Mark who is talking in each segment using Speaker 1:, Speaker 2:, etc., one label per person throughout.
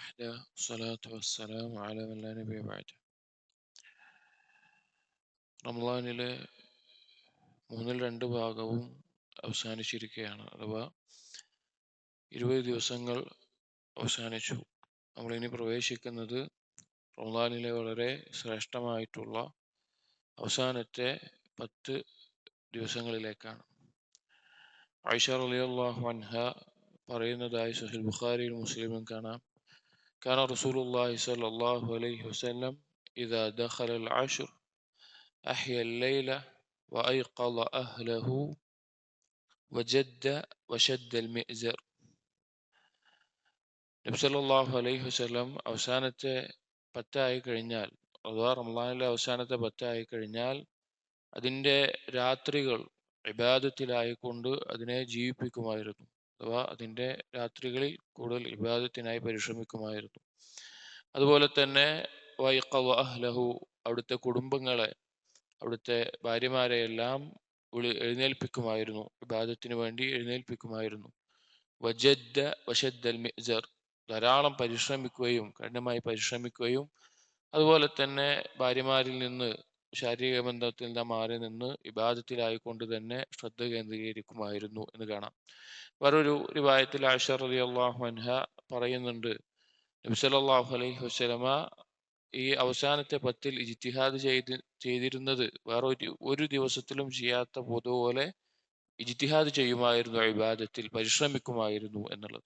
Speaker 1: وحده والصلاة والسلام على من لا نبي بعده റംലാനിലെ മൂന്നിൽ രണ്ട് ഭാഗവും അവസാനിച്ചിരിക്കുകയാണ് അഥവാ ഇരുപത് ദിവസങ്ങൾ അവസാനിച്ചു നമ്മളിനി പ്രവേശിക്കുന്നത് റംലാനിലെ വളരെ ശ്രേഷ്ഠമായിട്ടുള്ള അവസാനത്തെ പത്ത് ദിവസങ്ങളിലേക്കാണ് ആയിഷ റളിയല്ലാഹു അൻഹ പറയുന്നതായി സഹിൽ ബുഖാരിയിൽ മുസ്ലിമും കാണാം كان رسول الله صلى الله عليه وسلم إذا دخل العشر أحيا الليلة وأيقظ أهله وجد وشد المئزر നബി സല്ലല്ലാഹു അലൈഹി വസല്ലം അവസാനത്തെ പത്തായി കഴിഞ്ഞാൽ അഥവാ റമദാനിലെ അവസാനത്തെ പത്തായി കഴിഞ്ഞാൽ അതിൻ്റെ രാത്രികൾ ഇബാദത്തിലായിക്കൊണ്ട് അതിനെ ജീവിപ്പിക്കുമായിരുന്നു അഥവാ അതിന്റെ രാത്രികളിൽ കൂടുതൽ ഇബാദത്തിനായി പരിശ്രമിക്കുമായിരുന്നു. അതുപോലെ തന്നെ വൈഖവ അഹ്ലഹു അവിടുത്തെ കുടുംബങ്ങളെ അവിടുത്തെ ഭാര്യമാരെ എല്ലാം വിളി എഴുന്നേൽപ്പിക്കുമായിരുന്നു. ഇബാദത്തിന് വേണ്ടി എഴുന്നേൽപ്പിക്കുമായിരുന്നു. വജദ്ദ വശദ്ദൽ മിസർ ധാരാളം പരിശ്രമിക്കുകയും കഠിനമായി പരിശ്രമിക്കുകയും അതുപോലെ തന്നെ ഭാര്യമാരിൽ നിന്ന് ശാരീരിക ബന്ധത്തിൽ നിന്ന് മാറി നിന്ന് ഇബാദത്തിലായിക്കൊണ്ട് തന്നെ ശ്രദ്ധ കേന്ദ്രീകരിക്കുമായിരുന്നു എന്ന് കാണാം. വേറൊരു റിവായത്തിൽ ആഷർ അലി അള്ളാഹു അൻഹ പറയുന്നുണ്ട് നബി സല്ലല്ലാഹു അലൈഹി വസ്ലമ ഈ അവസാനത്തെ പത്തിൽ ഇജിത്തിഹാദ് ചെയ്ത് ചെയ്തിരുന്നത് വേറൊരു ഒരു ദിവസത്തിലും ചെയ്യാത്ത പൊതുപോലെ ഇജിത്തിഹാദ് ചെയ്യുമായിരുന്നു ഇബാദത്തിൽ പരിശ്രമിക്കുമായിരുന്നു എന്നുള്ളത്.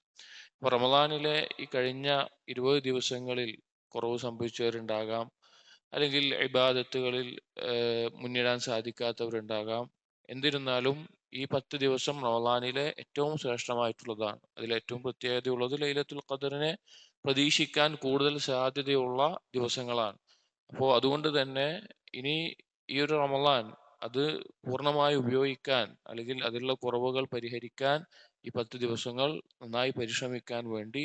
Speaker 1: അപ്പൊ റമദാനിലെ ഈ കഴിഞ്ഞ ഇരുപത് ദിവസങ്ങളിൽ കുറവ് സംഭവിച്ചവരുണ്ടാകാം. അല്ലെങ്കിൽ ഇബാദത്തുകളിൽ മുന്നിടാൻ സാധിക്കാത്തവരുണ്ടാകാം. എന്നിരുന്നാലും ഈ പത്ത് ദിവസം റോളാനിലെ ഏറ്റവും ശ്രേഷ്ഠമായിട്ടുള്ളതാണ്. അതിൽ ഏറ്റവും പ്രത്യേകതയുള്ളത് ലൈലത്തുൽ ഖദറിനെ പ്രതീക്ഷിക്കാൻ കൂടുതൽ സാധ്യതയുള്ള ദിവസങ്ങളാണ്. അപ്പോൾ അതുകൊണ്ട് തന്നെ ഇനി ഈ ഒരു റമലാൻ അത് പൂർണമായി ഉപയോഗിക്കാൻ അല്ലെങ്കിൽ അതിലുള്ള കുറവുകൾ പരിഹരിക്കാൻ ഈ പത്ത് ദിവസങ്ങൾ നന്നായി പരിശ്രമിക്കാൻ വേണ്ടി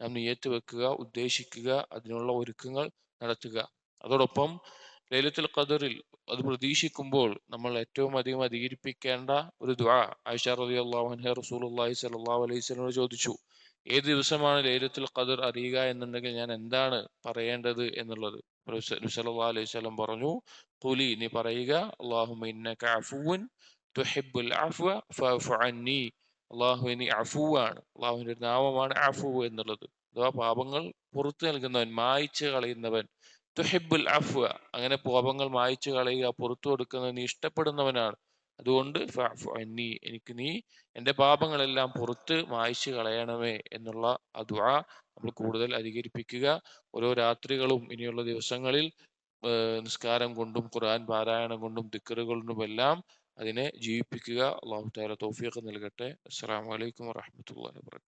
Speaker 1: നാം നിയത്ത് വെക്കുക ഉദ്ദേശിക്കുക അതിനുള്ള ഒരുക്കങ്ങൾ നടത്തുക. അതോടൊപ്പം ലൈലത്തുൽ ഖദറിൽ അത് പ്രതീക്ഷിക്കുമ്പോൾ നമ്മൾ ഏറ്റവും അധികം അധികരിപ്പിക്കേണ്ട ഒരു ദ്വാ ആയിഷ റളിയല്ലാഹു അൻഹ റസൂലുള്ളാഹി സ്വല്ലല്ലാഹു അലൈഹി വസല്ലമയോട് ചോദിച്ചു. ഏത് ദിവസമാണ് ലൈലത്തുൽ ഖദർ അറിയുക എന്നുണ്ടെങ്കിൽ ഞാൻ എന്താണ് പറയേണ്ടത് എന്നുള്ളത്? സല്ലല്ലാഹു അലൈഹി സ്വലം പറഞ്ഞു ഖുലി നീ പറയുക അള്ളാഹു നീ അഫുവാണ് അള്ളാഹുവിന്റെ നാമമാണ് അഫു എന്നുള്ളത്. അഥവാ പാപങ്ങൾ പുറത്തു നൽകുന്നവൻ മായിച്ച് കളയുന്നവൻ തുഹിബുൽ അഫ്വ. അങ്ങനെ പാപങ്ങൾ മായിച്ചു കളയുക പുറത്തു കൊടുക്കുന്നത് നീ ഇഷ്ടപ്പെടുന്നവനാണ്. അതുകൊണ്ട് നീ എനിക്ക് നീ എന്റെ പാപങ്ങളെല്ലാം പുറത്ത് മായ്ച്ചു കളയണമേ എന്നുള്ള അദ്വാ നമ്മൾ കൂടുതൽ അധികരിപ്പിക്കുക. ഓരോ രാത്രികളും ഇനിയുള്ള ദിവസങ്ങളിൽ നിസ്കാരം കൊണ്ടും ഖുർആൻ പാരായണം കൊണ്ടും ദിക്കറ് കൊണ്ടും എല്ലാം അതിനെ ജീവിപ്പിക്കുക. അള്ളാഹു താല തൗഫീഖ് നൽകട്ടെ. അസ്സാം വലൈക്കും വാഹമത്തല്ലാ വാ